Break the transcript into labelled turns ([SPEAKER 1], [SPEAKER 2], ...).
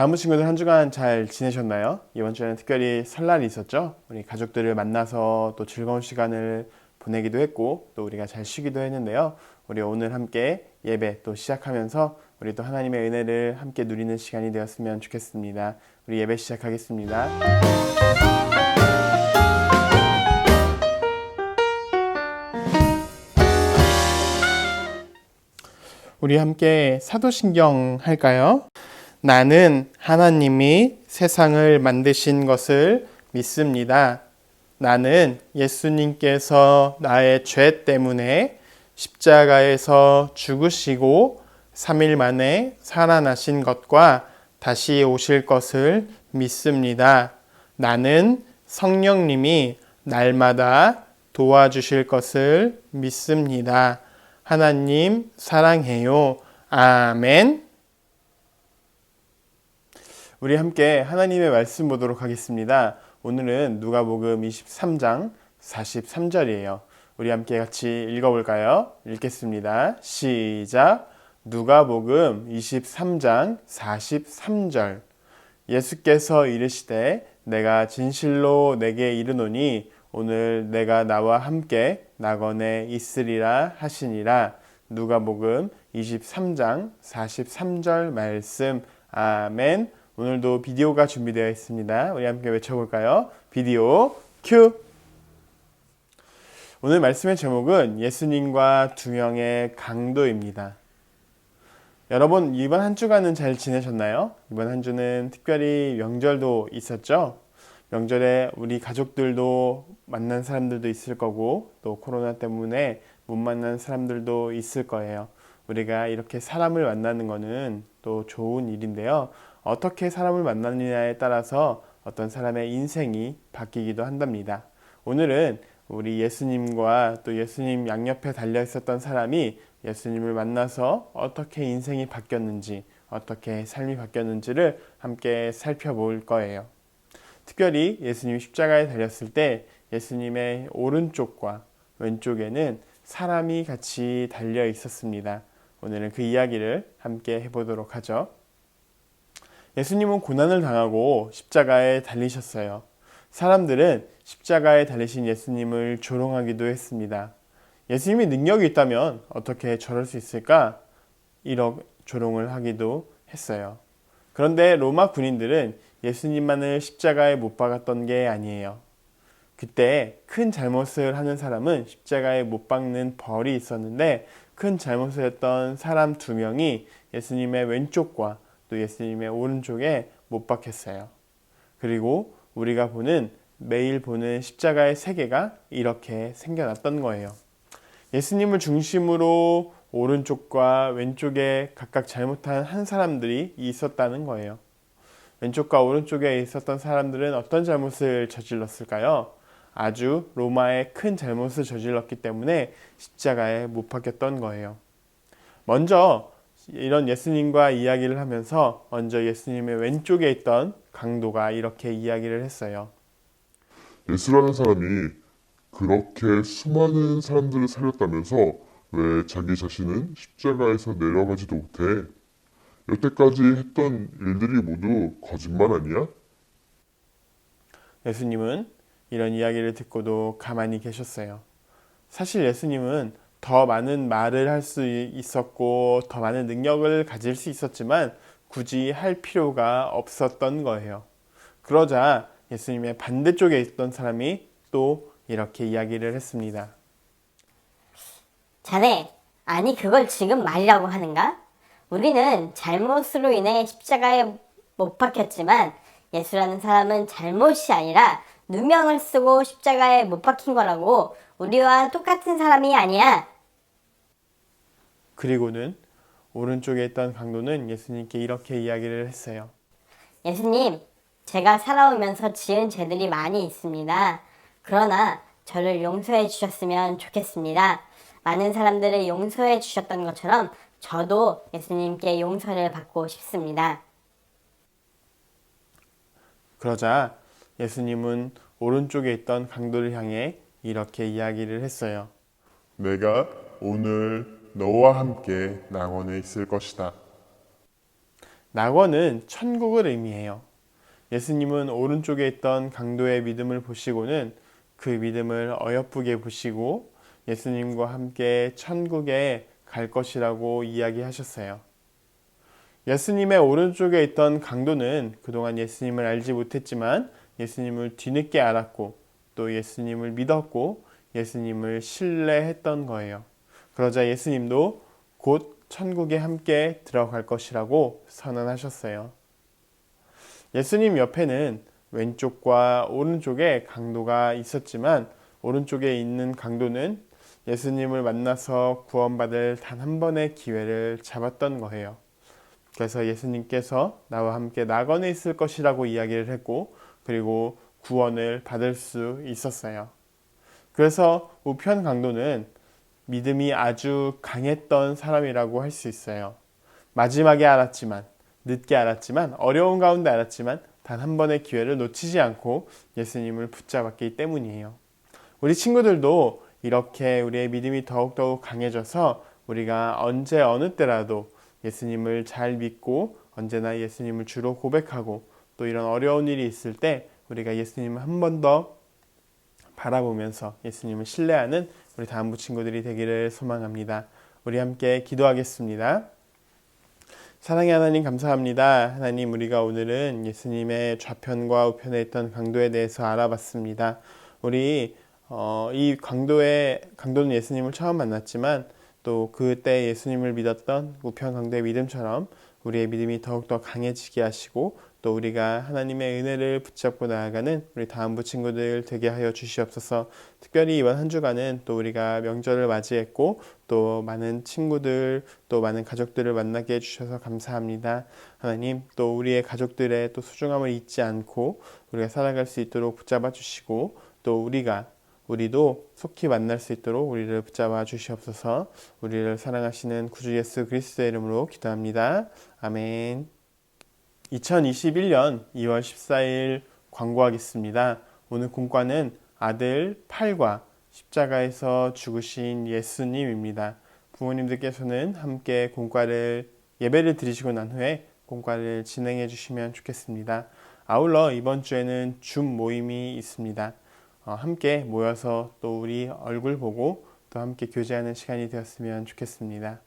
[SPEAKER 1] 다음 친구들 한 주간 잘 지내셨나요? 이번 주에는 특별히 설날이 있었죠? 우리 가족들을 만나서 또 즐거운 시간을 보내기도 했고 또 우리가 잘 쉬기도 했는데요. 우리 오늘 함께 예배 또 시작하면서 우리 또 하나님의 은혜를 함께 누리는 시간이 되었으면 좋겠습니다. 우리 예배 시작하겠습니다. 우리 함께 사도신경 할까요? 나는 하나님이 세상을 만드신 것을 믿습니다. 나는 예수님께서 나의 죄 때문에 십자가에서 죽으시고 3일 만에 살아나신 것과 다시 오실 것을 믿습니다. 나는 성령님이 날마다 도와주실 것을 믿습니다. 하나님 사랑해요. 아멘. 우리 함께 하나님의 말씀 보도록 하겠습니다. 오늘은 누가복음 23장 43절이에요. 우리 함께 같이 읽어볼까요? 읽겠습니다. 시작. 누가복음 23장 43절. 예수께서 이르시되 내가 진실로 내게 이르노니 오늘 내가 나와 함께 낙원에 있으리라 하시니라. 누가복음 23장 43절 말씀. 아멘. 오늘도 비디오가 준비되어 있습니다. 우리 함께 외쳐볼까요? 비디오 큐! 오늘 말씀의 제목은 예수님과 두 명의 강도입니다. 여러분, 이번 한 주간은 잘 지내셨나요? 이번 한 주는 특별히 명절도 있었죠? 명절에 우리 가족들도 만난 사람들도 있을 거고, 또 코로나 때문에 못 만난 사람들도 있을 거예요. 우리가 이렇게 사람을 만나는 거는 또 좋은 일인데요. 어떻게 사람을 만나느냐에 따라서 어떤 사람의 인생이 바뀌기도 한답니다. 오늘은 우리 예수님과 또 예수님 양옆에 달려 있었던 사람이 예수님을 만나서 어떻게 인생이 바뀌었는지, 어떻게 삶이 바뀌었는지를 함께 살펴볼 거예요. 특별히 예수님이 십자가에 달렸을 때 예수님의 오른쪽과 왼쪽에는 사람이 같이 달려 있었습니다. 오늘은 그 이야기를 함께 해보도록 하죠. 예수님은 고난을 당하고 십자가에 달리셨어요. 사람들은 십자가에 달리신 예수님을 조롱하기도 했습니다. 예수님이 능력이 있다면 어떻게 저럴 수 있을까? 이런 조롱을 하기도 했어요. 그런데 로마 군인들은 예수님만을 십자가에 못 박았던 게 아니에요. 그때 큰 잘못을 하는 사람은 십자가에 못 박는 벌이 있었는데 큰 잘못을 했던 사람 두 명이 예수님의 왼쪽과 또 예수님의 오른쪽에 못 박혔어요. 그리고 우리가 보는 매일 보는 십자가의 세계가 이렇게 생겨났던 거예요. 예수님을 중심으로 오른쪽과 왼쪽에 각각 잘못한 한 사람들이 있었다는 거예요. 왼쪽과 오른쪽에 있었던 사람들은 어떤 잘못을 저질렀을까요? 아주 로마의 큰 잘못을 저질렀기 때문에 십자가에 못 박혔던 거예요. 먼저 이런 예수님과 이야기를 하면서 먼저 예수님의 왼쪽에 있던 강도가 이렇게 이야기를 했어요.
[SPEAKER 2] 예수라는 사람이 그렇게 수많은 사람들을 살렸다면서 왜 자기 자신은 십자가에서 내려가지도 못해? 여태까지 했던 일들이 모두 거짓말 아니야?
[SPEAKER 1] 예수님은 이런 이야기를 듣고도 가만히 계셨어요. 사실 예수님은 더 많은 말을 할 수 있었고 더 많은 능력을 가질 수 있었지만 굳이 할 필요가 없었던 거예요. 그러자 예수님의 반대쪽에 있던 사람이 또 이렇게 이야기를 했습니다.
[SPEAKER 3] 자네, 아니 그걸 지금 말이라고 하는가? 우리는 잘못으로 인해 십자가에 못 박혔지만 예수라는 사람은 잘못이 아니라 누명을 쓰고 십자가에 못 박힌 거라고 우리와 똑같은 사람이 아니야.
[SPEAKER 1] 그리고는 오른쪽에 있던 강도는 예수님께 이렇게 이야기를 했어요.
[SPEAKER 3] 예수님, 제가 살아오면서 지은 죄들이 많이 있습니다. 그러나 저를 용서해 주셨으면 좋겠습니다. 많은 사람들을 용서해 주셨던 것처럼 저도 예수님께 용서를 받고 싶습니다.
[SPEAKER 1] 그러자 예수님은 오른쪽에 있던 강도를 향해 이렇게 이야기를 했어요.
[SPEAKER 2] 내가 오늘 너와 함께 낙원에 있을 것이다.
[SPEAKER 1] 낙원은 천국을 의미해요. 예수님은 오른쪽에 있던 강도의 믿음을 보시고는 그 믿음을 어여쁘게 보시고 예수님과 함께 천국에 갈 것이라고 이야기하셨어요. 예수님의 오른쪽에 있던 강도는 그동안 예수님을 알지 못했지만 예수님을 뒤늦게 알았고 또 예수님을 믿었고 예수님을 신뢰했던 거예요. 그러자 예수님도 곧 천국에 함께 들어갈 것이라고 선언하셨어요. 예수님 옆에는 왼쪽과 오른쪽에 강도가 있었지만 오른쪽에 있는 강도는 예수님을 만나서 구원받을 단 한 번의 기회를 잡았던 거예요. 그래서 예수님께서 나와 함께 낙원에 있을 것이라고 이야기를 했고 그리고 구원을 받을 수 있었어요. 그래서 우편 강도는 믿음이 아주 강했던 사람이라고 할 수 있어요. 마지막에 알았지만 늦게 알았지만 어려운 가운데 알았지만 단 한 번의 기회를 놓치지 않고 예수님을 붙잡았기 때문이에요. 우리 친구들도 이렇게 우리의 믿음이 더욱더욱 강해져서 우리가 언제 어느 때라도 예수님을 잘 믿고 언제나 예수님을 주로 고백하고 또 이런 어려운 일이 있을 때 우리가 예수님을 한 번 더 바라보면서 예수님을 신뢰하는 우리 다음부 친구들이 되기를 소망합니다. 우리 함께 기도하겠습니다. 사랑의 하나님 감사합니다. 하나님 우리가 오늘은 예수님의 좌편과 우편에 있던 강도에 대해서 알아봤습니다. 우리 어, 이 강도의 강도는 예수님을 처음 만났지만 또 그때 예수님을 믿었던 우편 강도의 믿음처럼 우리의 믿음이 더욱더 강해지게 하시고 또 우리가 하나님의 은혜를 붙잡고 나아가는 우리 다음 부 친구들 되게 하여 주시옵소서. 특별히 이번 한 주간은 또 우리가 명절을 맞이했고 또 많은 친구들 또 많은 가족들을 만나게 해주셔서 감사합니다. 하나님 또 우리의 가족들의 또 소중함을 잊지 않고 우리가 살아갈 수 있도록 붙잡아 주시고 또 우리가 우리도 속히 만날 수 있도록 우리를 붙잡아 주시옵소서. 우리를 사랑하시는 구주 예수 그리스도의 이름으로 기도합니다. 아멘. 2021년 2월 14일 광고하겠습니다. 오늘 공과는 아들 팔과 십자가에서 죽으신 예수님입니다. 부모님들께서는 함께 공과를 예배를 드리시고 난 후에 공과를 진행해 주시면 좋겠습니다. 아울러 이번 주에는 줌 모임이 있습니다. 어, 함께 모여서 또 우리 얼굴 보고 또 함께 교제하는 시간이 되었으면 좋겠습니다.